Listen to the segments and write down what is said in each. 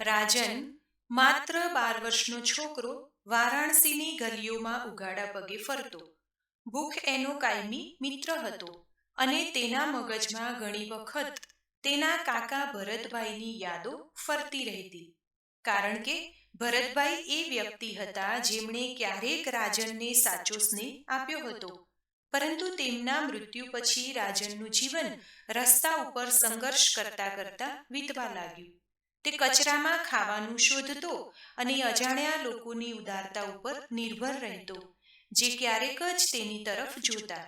રાજન માત્ર બાર વર્ષનો છોકરો વારાણસીની ગલીઓમાં ઉગાડા પગે ફરતો. ભૂખ એનો કાયમી મિત્ર હતો અને તેના મગજમાં ઘણી વખત તેના કાકા ભરતભાઈની યાદો ફરતી રહેતી. કારણ કે ભરતભાઈ એ વ્યક્તિ હતા જેમણે ક્યારેક રાજનને સાચો સ્નેહ આપ્યો હતો. પરંતુ તેમના મૃત્યુ પછી રાજનનું જીવન રસ્તા ઉપર સંઘર્ષ કરતા કરતા વીતવા લાગ્યું. તે કચરામાં ખાવાનું શોધતો અને અજાણ્યા લોકોની ઉદારતા ઉપર નિર્ભર રહેતો, જે ક્યારેક જ તેની તરફ જોતા.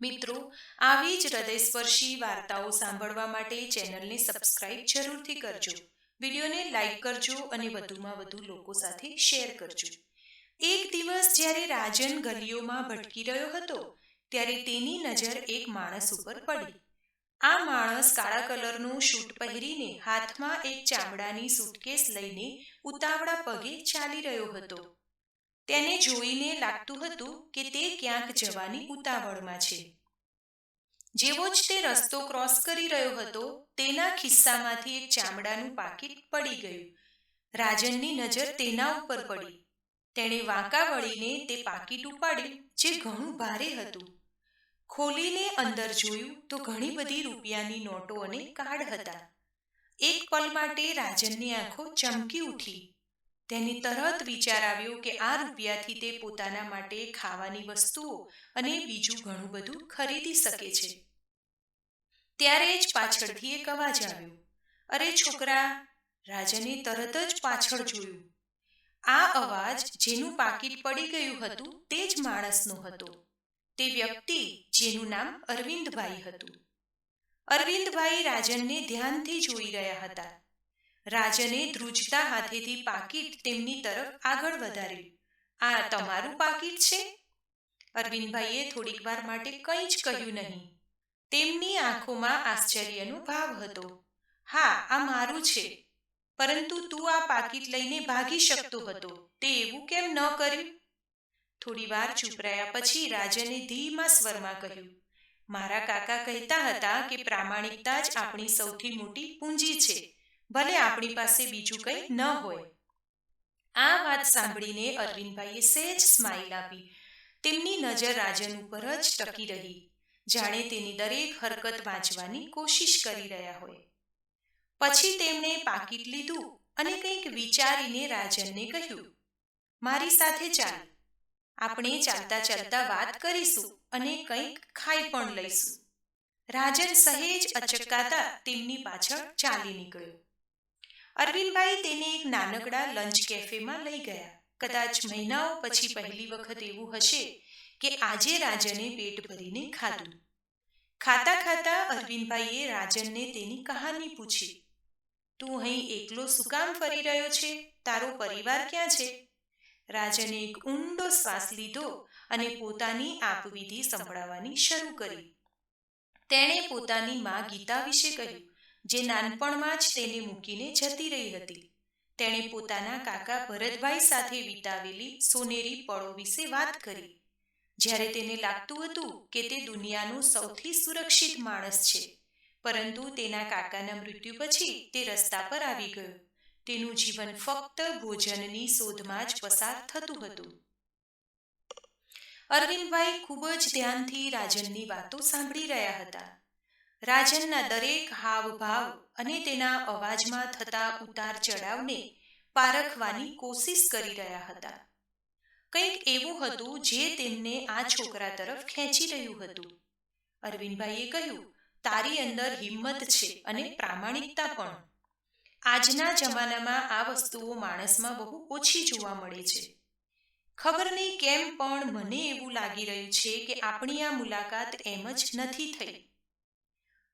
મિત્રો, આવી જ હૃદયસ્પર્શી વાર્તાઓ સાંભળવા માટે ચેનલને સબસ્ક્રાઇબ જરૂરથી કરજો. વિડીયોને લાઇક કરજો અને વધુમાં વધુ લોકો સાથે શેર કરજો. એક દિવસ જ્યારે રાજન ગલીઓમાં ભટકી રહ્યો હતો, ત્યારે તેની નજર એક માણસ ઉપર પડી. આ માણસ કાળા કલરનું શૂટ પહેરીને હાથમાં એક ચામડાની સૂટકેસ લઈને ઉતાવળા પગે ચાલી રહ્યો હતો. તેને જોઈને લાગતું હતું કે તે ક્યાંક જવાની ઉતાવળમાં છે. જેવો જ તે રસ્તો ક્રોસ કરી રહ્યો હતો, તેના ખિસ્સામાંથી એક ચામડાનું પાકીટ પડી ગયું. રાજનની નજર તેના ઉપર પડી. તેણે વાંકા વળીને તે પાકીટ ઉપાડ્યું જે ઘણું ભારે હતું. ખોલીને અંદર જોયું તો ઘણી બધી રૂપિયાની નોટો અને કાર્ડ હતા. એક પલ માટે રાજનની આંખો ચમકી ઉઠી. તેને તરત વિચાર આવ્યો કે આ રૂપિયાથી તે પોતાના માટે ખાવાની વસ્તુઓ અને બીજું ઘણું બધું ખરીદી શકે છે. ત્યારે જ પાછળથી એક અવાજ આવ્યો. અરે છોકરા, રાજને તરત જ પાછળ જોયું. આ અવાજ જેનું પાકીટ પડી ગયું હતું તે જ માણસનો હતો. તે વ્યક્તિ જેનું નામ અરવિંદભાઈ હતું. અરવિંદભાઈ રાજનને ધ્યાનથી જોઈ રહ્યા હતા. રાજને ધ્રુજતા હાથેથી પાકીટ તેમની તરફ આગળ વધાર્યું. આ તમારું પાકીટ છે? અરવિંદભાઈએ થોડીક વાર માટે કંઈ જ કહ્યું નહીં. તેમની આંખોમાં આશ્ચર્યનો ભાવ હતો. હા, આ મારું છે. પરંતુ તું આ પાકીટ લઈને ભાગી શકતો હતો. તે એવું કેમ ન કર્યું? થોડી વાર ચૂપ રહ્યા પછી રાજને ધીમા સ્વરમાં કહ્યું, મારા કાકા કહેતા હતા કે પ્રામાણિકતા જ આપણી સૌથી મોટી પૂંજી છે, ભલે આપણી પાસે બીજું કંઈ ન હોય. આ વાત સાંભળીને અરવિંદભાઈએ સહેજ સ્માઇલ આપી. તેમની નજર રાજન ઉપર જ ટકી રહી, જાણે તેની દરેક હરકત વાંચવાની કોશિશ કરી રહ્યા હોય. પછી તેમણે પાકીટ લીધું અને કંઈક વિચારીને રાજનને કહ્યું, મારી સાથે ચાલ. આપણે ચાલતા ચાલતા વાત કરીશું અને કંઈક ખાઈ પણ લઈશું. રાજન સહેજ અચકાતા તેમની પાછળ ચાલી નીકળ્યો. અરવિંદભાઈ તેને એક નાનકડા લંચ કેફેમાં લઈ ગયા. કદાચ મહિનાઓ પછી પહેલી વખત એવું હશે કે આજે રાજને પેટ ભરીને ખાધું. ખાતા ખાતા અરવિંદભાઈએ રાજનને તેની કહાની પૂછી. તું અહીં એકલો શું કામ ફરી રહ્યો છે? તારો પરિવાર ક્યાં છે? રાજને એક ઊંડો શ્વાસ લીધો અને પોતાની આપવિધિ સંભળાવવાની શરૂ કરી. તેણે પોતાની મા ગીતા વિશે કહ્યું, જે નાનપણમાં જ તેને મૂકીને જતી રહી હતી. તેણે પોતાના કાકા ભરતભાઈ સાથે વિતાવેલી સોનેરી પળો વિશે વાત કરી. જ્યારે તેને લાગતું હતું કે તે દુનિયાનો સૌથી સુરક્ષિત માણસ છે, પરંતુ તેના કાકાના મૃત્યુ પછી તે રસ્તા પર આવી ગયો. તેનું જીવન ફક્ત ભોજનની શોધમાં જ પસાર થતું હતું. અરવિંદભાઈ ખૂબ જ ધ્યાનથી રાજનની વાતો સાંભળી રહ્યા હતા. રાજનના દરેક હાવભાવ અને તેના અવાજમાં થતા ઉતાર ચડાવને પારખવાની કોશિશ કરી રહ્યા હતા. કંઈક એવું હતું જે તેમને આ છોકરા તરફ ખેંચી રહ્યું હતું. અરવિંદભાઈએ કહ્યું, તારી અંદર હિંમત છે અને પ્રામાણિકતા પણ. આજના જમાનામાં આ વસ્તુઓ માણસમાં બહુ ઓછી જોવા મળે છે. ખબર નહીં કેમ પણ મને એવું લાગી રહ્યું છે કે આપણી આ મુલાકાત એમ જ નથી થઈ.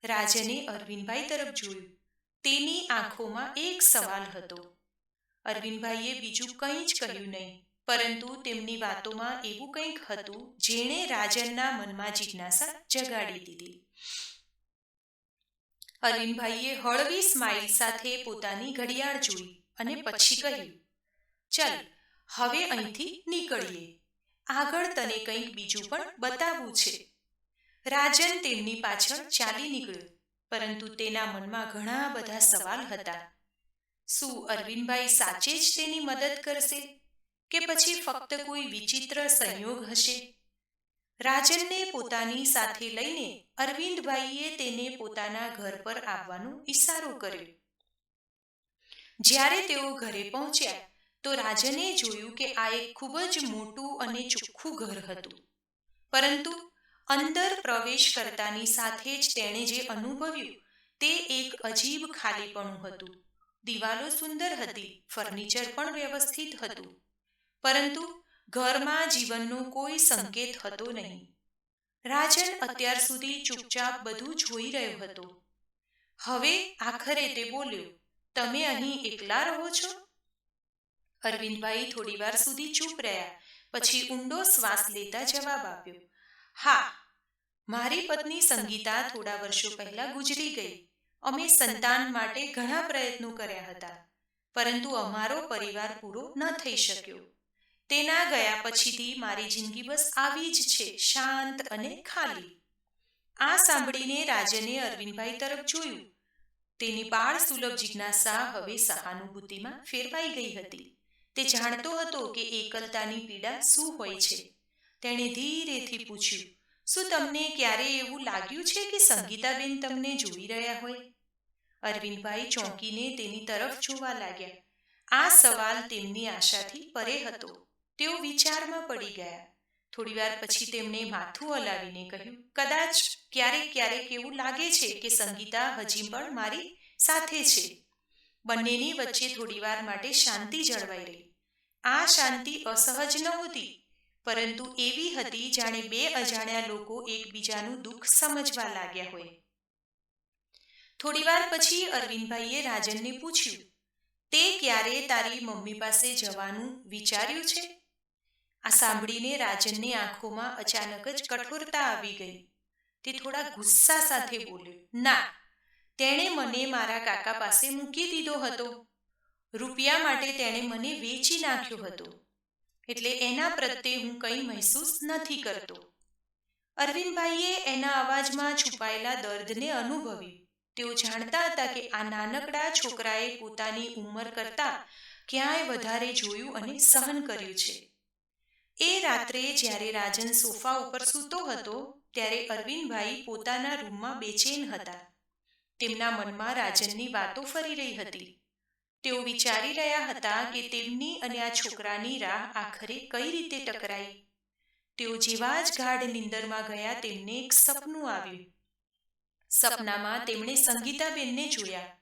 રાજને અરવિંદભાઈ તરફ જોયું. તેની આંખોમાં એક સવાલ હતો. અરવિંદભાઈએ બીજું કંઈ જ કહ્યું નહીં, પરંતુ તેમની વાતોમાં એવું કંઈક હતું જેણે રાજનના મનમાં જિજ્ઞાસા જગાડી દીધી. અરવિંદભાઈએ હળવી સ્માઇલ સાથે પોતાની ઘડિયાળ જોઈ અને પછી કહ્યું, ચલ, હવે અહીંથી નીકળીએ. આગળ તને કંઈક બીજું પણ બતાવવું છે. રાજન તેમની પાછળ ચાલી નીકળ્યો, પરંતુ તેના મનમાં ઘણા બધા સવાલ હતા. શું અરવિંદભાઈ સાચે જ તેની મદદ કરશે? કે પછી ફક્ત કોઈ વિચિત્ર સંયોગ હશે? રાજનને પોતાની સાથે લઈને અરવિંદભાઈએ તેને પોતાના ઘર પર આવવાનો ઈશારો કર્યો. જ્યારે તેઓ ઘરે પહોંચ્યા, તો રાજને જોયું કે આ એક ખૂબ જ મોટું અને ચોખ્ખું ઘર હતું. પરંતુ અંદર પ્રવેશ કરતાની સાથે જ તેણે જે અનુભવ્યું, તે એક અજીબ ખાલીપણું હતું. દિવાલો સુંદર હતી, ફર્નિચર પણ વ્યવસ્થિત હતું. પરંતુ ઘરમાં જીવનનો કોઈ સંકેત હતો નહીં. રાજન અત્યાર સુધી ચૂપચાપ બધું જોઈ રહ્યો હતો. હવે આખરે તે બોલ્યો, તમે અહીં એકલા રહો છો? અરવિંદભાઈ થોડીવાર સુધી ચૂપ રહ્યા, પછી ઊંડો શ્વાસ લેતા જવાબ આપ્યો, હા, મારી પત્ની સંગીતા થોડા વર્ષો પહેલા ગુજરી ગઈ. અમે સંતાન માટે ઘણા પ્રયત્નો કર્યા હતા, પરંતુ અમારો પરિવાર પૂરો ન થઈ શક્યો. તેના ગયા પછીથી મારી જિંદગી બસ આવી જ છે, શાંત અને ખાલી. આ સાંભળીને રાજને અરવિંદભાઈ તરફ જોયું. તેની બાળ સુલભ જિજ્ઞાસા હવે સહાનુભૂતિમાં ફેરવાઈ ગઈ હતી. તે જાણતો હતો કે એકલતાની પીડા શું હોય છે. તેણે ધીરેથી પૂછ્યું, શું તમને ક્યારે એવું લાગ્યું છે કે સંગીતાબેન તમને જોઈ રહ્યા હોય? અરવિંદભાઈ ચોંકીને તેની તરફ જોવા લાગ્યા. આ સવાલ તેમની આશાથી પરે હતો. તેઓ વિચારમાં પડી ગયા. થોડીવાર પછી તેમણે માથું હલાવીને કહ્યું, કદાચ ક્યારેક ક્યારેક એવું લાગે છે કે સંગીતા હજી પણ મારી સાથે છે. બંનેની વચ્ચે થોડીવાર માટે શાંતિ જળવાઈ રહી. આ શાંતિ અસહજ નહોતી, પરંતુ એવી હતી જાણે બે અજાણ્યા લોકો એકબીજાનું દુઃખ સમજવા લાગ્યા હોય. થોડીવાર પછી અરવિંદભાઈએ રાજનને પૂછ્યું, તે ક્યારે તારી મમ્મી પાસે જવાનું વિચાર્યું છે? આ સાંભળીને રાજનની આંખોમાં અચાનક જ કઠોરતા આવી ગઈ. તે થોડા ગુસ્સા સાથે બોલ્યો, ના, તેણે મને મારા કાકા પાસે મૂકી દીધો હતો. રૂપિયા માટે તેણે મને વેચી નાખ્યો હતો. એટલે એના પ્રત્યે હું કંઈ મહેસૂસ નથી કરતો. અરવિંદભાઈએ એના અવાજમાં છુપાયેલા દર્દને અનુભવ્યું તેઓ જાણતા હતા કે આ નાનકડા છોકરાએ પોતાની ઉંમર કરતાં ક્યાંય વધારે જોયું અને સહન કર્યું છે. એ રાત્રે જ્યારે રાજન સોફા ઉપર સૂતો હતો, ત્યારે અરવિંદભાઈ પોતાના રૂમમાં બેચેન હતા. તેમના મનમાં રાજનની વાતો ફરી રહી હતી. તેઓ વિચારી રહ્યા હતા કે તેમની અને આ છોકરાની રાહ આખરે કઈ રીતે ટકરાઈ. તેઓ જેવા જ ગાઢ નિંદરમાં ગયા તેમને એક સપનું આવ્યું. સપનામાં તેમણે સંગીતાબેનને જોયા.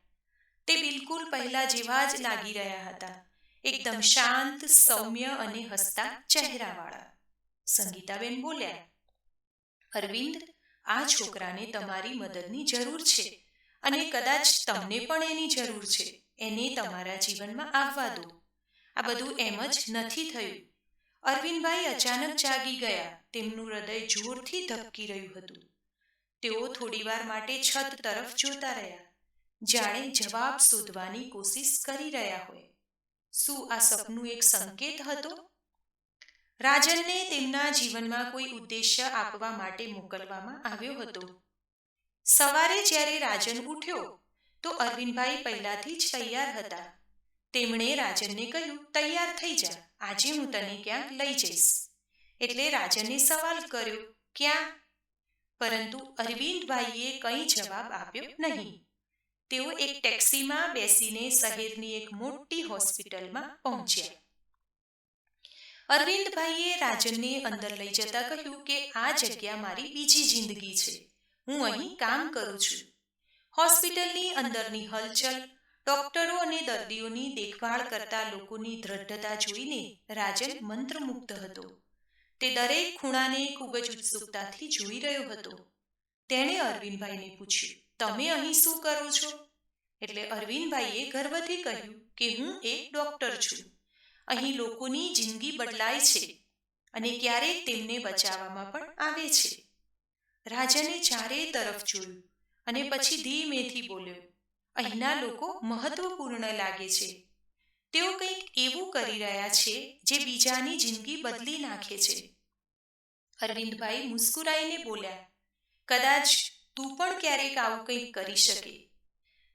તે બિલકુલ પહેલા જેવા જ લાગી રહ્યા હતા. એકદમ શાંત, સૌમ્ય અને હસતા ચહેરાવાળા. સંગીતાબેન બોલ્યા, અરવિંદ, આ છોકરાને તમારી મદદની જરૂર છે અને કદાચ તમને પણ એની જરૂર છે. એને તમારા જીવનમાં આવવા દો. આ બધું એમ જ નથી થયું. અરવિંદભાઈ અચાનક જાગી ગયા. તેમનું હૃદય જોરથી ધબકી રહ્યું હતું. તેઓ થોડીવાર માટે છત તરફ જોતા રહ્યા. જાણે જવાબ શોધવાની કોશિશ કરી રહ્યા હોય. શું આ સપનું એક સંકેત હતો? રાજનને તેમના જીવનમાં કોઈ ઉદ્દેશ્ય આપવા માટે મોકલવામાં આવ્યો હતો. સવારે જ્યારે રાજન ઉઠ્યો, તો અરવિંદભાઈ પહેલાથી જ તૈયાર હતા. તેમણે રાજનને કહ્યું, તૈયાર થઈ જા, આજે હું તને ક્યાંક લઈ જઈશ. એટલે રાજને સવાલ કર્યો, ક્યાં? પરંતુ અરવિંદભાઈએ કંઈ જવાબ આપ્યો નહીં. તેઓ એક ટેક્સીમાં બેસીને શહેરની એક મોટી હોસ્પિટલમાં પહોંચ્યા. અરવિંદભાઈએ રાજનને અંદર લઈ જતા કહ્યું કે, આ જગ્યા મારી બીજી જિંદગી છે. હું અહીં કામ કરું છું. હોસ્પિટલની અંદરની હલચલ, ડોક્ટરો અને દર્દીઓની દેખભાળ કરતા લોકોની દ્રઢતા જોઈને રાજન મંત્રમુગ્ધ હતો. તે દરેક ખૂણાને ખૂબ જ ઉત્સુકતાથી જોઈ રહ્યો હતો. તેણે અરવિંદભાઈને પૂછ્યું તમે અહીં શું કરો છો? એટલે અરવિંદભાઈએ ગર્વથી કહ્યું કે હું એક ડોક્ટર છું. અહીં લોકોની જિંદગી બદલાય છે અને ક્યારેક તેમને બચાવવામાં પણ આવે છે. રાજાને ચારે તરફ જોયું અને પછી ધીમેથી બોલ્યો અહીંના લોકો મહત્વપૂર્ણ લાગે છે. તેઓ કંઈક એવું કરી રહ્યા છે જે બીજાની જિંદગી બદલી નાખે છે. અરવિંદભાઈ મુસ્કુરાઈને બોલ્યા કદાચ તું પણ ક્યારેક આવું કંઈક કરી શકે.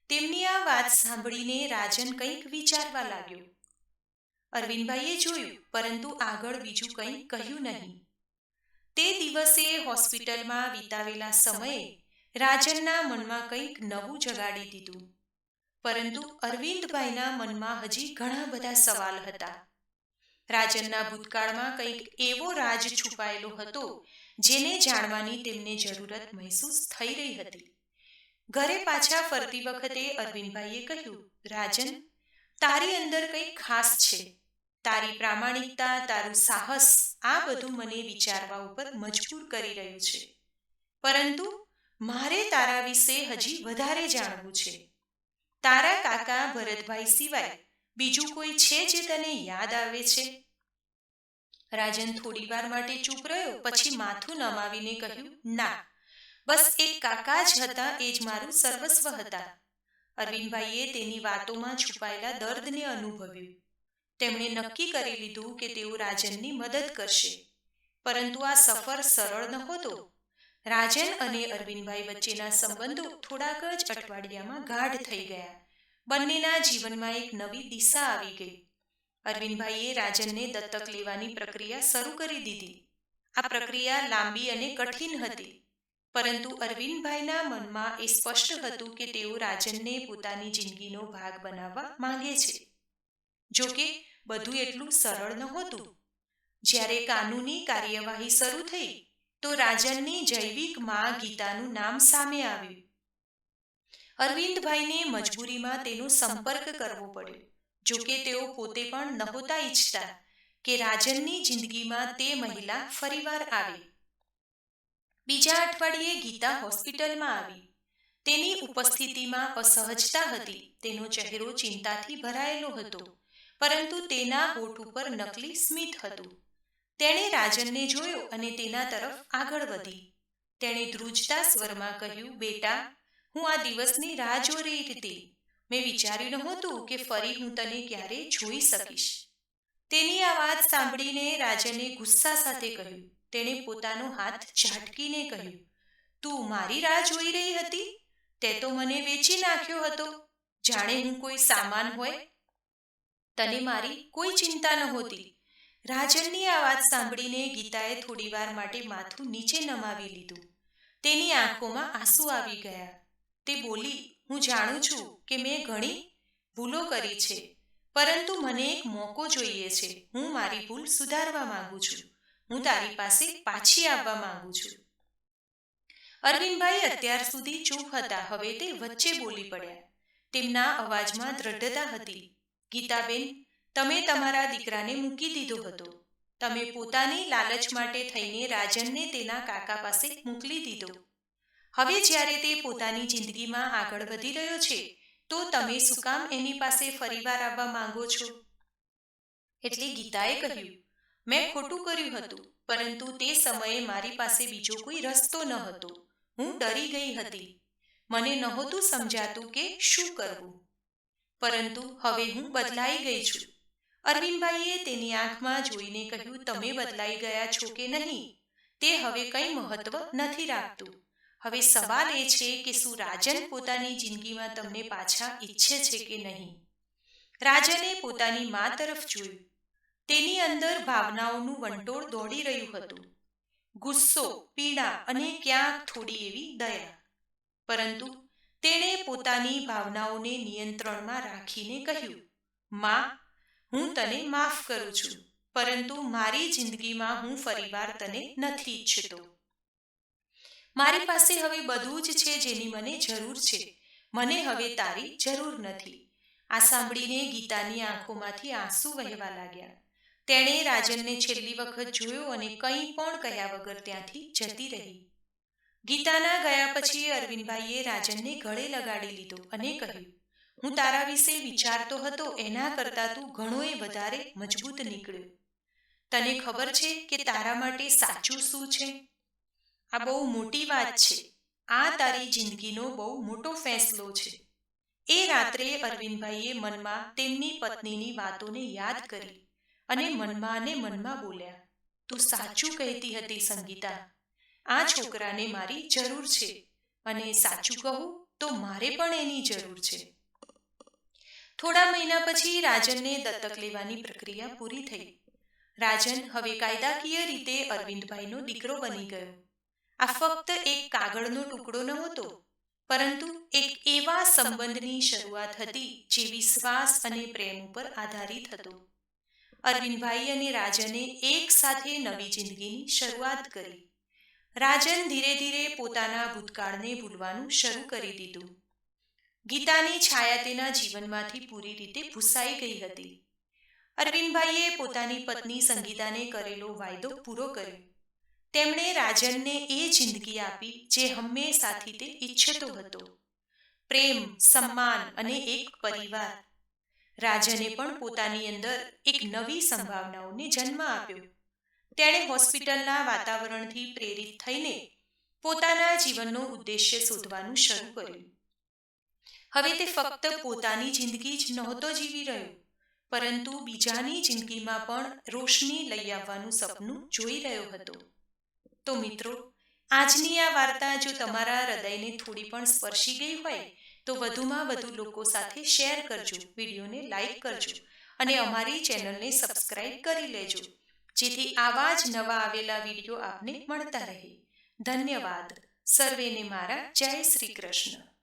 તેમની આ વાત સાંભળીને રાજન કંઈક વિચારવા લાગ્યો. અરવિંદભાઈએ જોયું, પરંતુ આગળ બીજું કંઈ કહ્યું નહીં. તે દિવસે હોસ્પિટલમાં વિતાવેલા સમયે રાજનના મનમાં કંઈક નવું જગાડી દીધું. પરંતુ અરવિંદભાઈના મનમાં હજી ઘણા બધા સવાલ હતા. રાજનના ભૂતકાળમાં કંઈક એવો રાજ છુપાયેલો હતો જેને જાણવાની તેમને જરૂરત મહેસૂસ થઈ રહી હતી. ઘરે પાછા ફરતી વખતે અરવિંદભાઈએ કહ્યું, રાજન, તારી અંદર કંઈક ખાસ છે? તારી પ્રામાણિકતા, તારું સાહસ, આ બધું મને વિચારવા ઉપર મજબૂર કરી રહ્યું છે. પરંતુ મારે તારા વિશે હજી વધારે જાણવું છે. તારા કાકા ભરતભાઈ સિવાય બીજું કોઈ છે જે તને યાદ આવે છે? રાજન થોડી વાર માટે ચૂપ રહ્યો, પછી માથું નમાવીને કહ્યું, ના, બસ એક કાકા જ હતા, એ જ મારું સર્વસ્વ હતા. અરવિંદભાઈએ તેની વાતોમાં છુપાયેલા દર્દને અનુભવ્યું. તેમણે નક્કી કરી લીધું કે તેઓ રાજનની મદદ કરશે. પરંતુ આ સફર સરળ નહોતો. રાજન અને અરવિંદભાઈ વચ્ચેના સંબંધો થોડાક જ અઠવાડિયામાં ગાઢ થઈ ગયા. બંનેના જીવનમાં એક નવી દિશા આવી ગઈ. અરવિંદભાઈએ રાજનને દત્તક લેવાની પ્રક્રિયા શરૂ કરી દીધી. આ પ્રક્રિયા લાંબી અને કઠિન હતી, પરંતુ અરવિંદભાઈના મનમાં એ સ્પષ્ટ હતું કે તેઓ રાજનને પોતાની જિંદગીનો ભાગ બનાવવા માંગે છે. જોકે, બધું એટલું સરળ નહોતું. જ્યારે કાનૂની કાર્યવાહી શરૂ થઈ, તો રાજનની જૈવિકમાં ગીતાનું નામ સામે આવ્યું. અરવિંદભાઈને મજબૂરીમાં તેનો સંપર્ક કરવો પડ્યો. જોકે તેઓ પોતે પણ નહોતા ઈચ્છતા કે રાજનની જિંદગીમાં તે મહિલા ફરીવાર આવે. બીજા અઠવાડિયે ગીતા હોસ્પિટલમાં આવી. તેની ઉપસ્થિતિમાં અસહજતા હતી, તેનો ચહેરો ચિંતાથી ભરાયેલો હતો, પરંતુ તેના હોઠ ઉપર નકલી સ્મિત હતું. તેણે રાજનને જોયો અને તેના તરફ આગળ વધી. તેણે ધ્રુજતા સ્વરમાં કહ્યું, બેટા, હું આ દિવસની રાહ જોઈ રહી હતી. મેં વિચાર્યું નહોતું કે ફરી હું તને ક્યારે જોઈ શકીશ. તેની આ વાત સાંભળીને રાજને ગુસ્સા સાથે કહ્યું. તેણે પોતાનો હાથ ઝાટકીને કહ્યું તું મારી રાહ જોઈ રહી હતી. તે તો મને વેચી નાખ્યો હતો. જાણે હું કોઈ સામાન હોય? તને મારી કોઈ ચિંતા નહોતી. રાજનની આ વાત સાંભળીને ગીતાએ થોડીવાર માટે માથું નીચે નમાવી લીધું. તેની આંખોમાં આંસુ આવી ગયા. તે બોલી હું જાણું છું કે મેં ઘણી ભૂલો કરી છે, પરંતુ મને એક મોકો જોઈએ છે. હું મારી ભૂલ સુધારવા માંગુ છું. હું તારી પાસે પાછી આવવા માંગુ છું. અરવિંદભાઈ અત્યાર સુધી ચૂપ હતા. હવે તે વચ્ચે બોલી પડ્યા. તેમના અવાજમાં દ્રઢતા હતી. ગીતાબેન, તમે તમારા દીકરાને મૂકી દીધો હતો. તમે પોતાની લાલચ માટે થઈને રાજનને તેના કાકા પાસે મોકલી દીધો. હવે જ્યારે તે પોતાની જિંદગીમાં આગળ વધી રહ્યો છે, તો તમે શું કામ એની પાસે ફરીવાર આવવા માંગો છો? એટલે ગીતાએ કહ્યું, મેં ખોટું કર્યું હતું, પરંતુ તે સમયે મારી પાસે બીજો કોઈ રસ્તો ન હતો. હું ડરી ગઈ હતી. મને નહોતું સમજાતું કે શું કરવું. પરંતુ હવે હું બદલાઈ ગઈ છું. અરવિંદભાઈએ તેની આંખમાં જોઈને કહ્યું, તમે બદલાઈ ગયા છો કે નહીં? તે હવે કંઈ મહત્વ નથી રાખતું. હવે સવાલ એ છે કે શું રાજન પોતાની જિંદગીમાં તમને પાછા ઈચ્છે છે કે નહીં? રાજને પોતાની મા તરફ જોયું. તેની અંદર ભાવનાઓનું વંટોળ દોડી રહ્યું હતું. ગુસ્સો, પીડા અને ક્યાંક થોડી એવી દયા. પરંતુ તેણે પોતાની ભાવનાઓને નિયંત્રણમાં રાખીને કહ્યું, માં, હું તને માફ કરું છું, પરંતુ મારી જિંદગીમાં હું ફરીવાર તને નથી ઈચ્છતો. મારી પાસે હવે બધું જ છે જેની મને જરૂર છે. મને હવે તારી જરૂર નથી. આ સાંભળીને ગીતાની આંખોમાંથી આંસુ વહેવા લાગ્યા. તેણે રાજનને છેલ્લી વખત જોયો અને કંઈ પણ કહ્યા વગર ત્યાંથી જતી રહી. ગીતાના ગયા પછી અરવિંદભાઈએ રાજનને ગળે લગાડી લીધો અને કહ્યું, હું તારા વિશે વિચારતો હતો, એના કરતાં તું ઘણોય વધારે મજબૂત નીકળ્યો. તને ખબર છે કે તારા માટે સાચું શું છે? આ બહુ મોટી વાત છે. આ તારી જિંદગીનો બહુ મોટો ફેંસલો છે. એ રાત્રે અરવિંદભાઈએ મનમાં તેમની પત્નીની વાતોને યાદ કરી અને મનમાં ને મનમાં બોલ્યા, તું સાચું કહેતી હતી સંગીતા. આ છોકરાને મારી જરૂર છે અને સાચું કહું તો મારે પણ એની જરૂર છે. થોડા મહિના પછી રાજનને દત્તક લેવાની પ્રક્રિયા પૂરી થઈ. રાજન હવે કાયદાકીય રીતે અરવિંદભાઈનો દીકરો બની ગયો. આ ફક્ત એક કાગળનો ટુકડો નહોતો, પરંતુ એક એવા સંબંધની શરૂઆત હતી જે વિશ્વાસ અને પ્રેમ ઉપર આધારિત હતો. અરવિંદભાઈ અને રાજને એક સાથે નવી જિંદગીની શરૂઆત કરી. રાજન ધીરે ધીરે પોતાના ભૂતકાળને ભૂલવાનું શરૂ કરી દીધું. ગીતાની છાયા તેના જીવનમાંથી પૂરી રીતે ભૂસાઈ ગઈ હતી. અરવિંદભાઈએ પોતાની પત્ની સંગીતાને કરેલો વાયદો પૂરો કર્યો. તેમણે રાજનને એ જિંદગી આપી જે હંમેશાથી તે ઈચ્છતો હતો. પ્રેમ, સન્માન અને એક પરિવાર. રાજને પણ પોતાની અંદર એક નવી સંભાવનાઓને જન્મ આપ્યો. તેણે હોસ્પિટલના વાતાવરણથી પ્રેરિત થઈને પોતાના જીવનનો ઉદ્દેશ્ય શોધવાનું શરૂ કર્યું. હવે તે ફક્ત પોતાની જિંદગી જ નહોતો જીવી રહ્યો, પરંતુ બીજાની જિંદગીમાં પણ રોશની લઈ આવવાનું સપનું જોઈ રહ્યો હતો. તો મિત્રો, આજની આ વાર્તા જો તમારા હૃદયને થોડી પણ સ્પર્શી ગઈ હોય, તો વધુમાં વધુ લોકો સાથે શેર કરજો, વિડીયોને લાઈક કરજો અને અમારી ચેનલને સબસ્ક્રાઇબ કરી લેજો, જેથી આવા જ નવા આવેલા વીડિયો આપને મળતા રહે. ધન્યવાદ. સર્વેને મારા જય શ્રી કૃષ્ણ.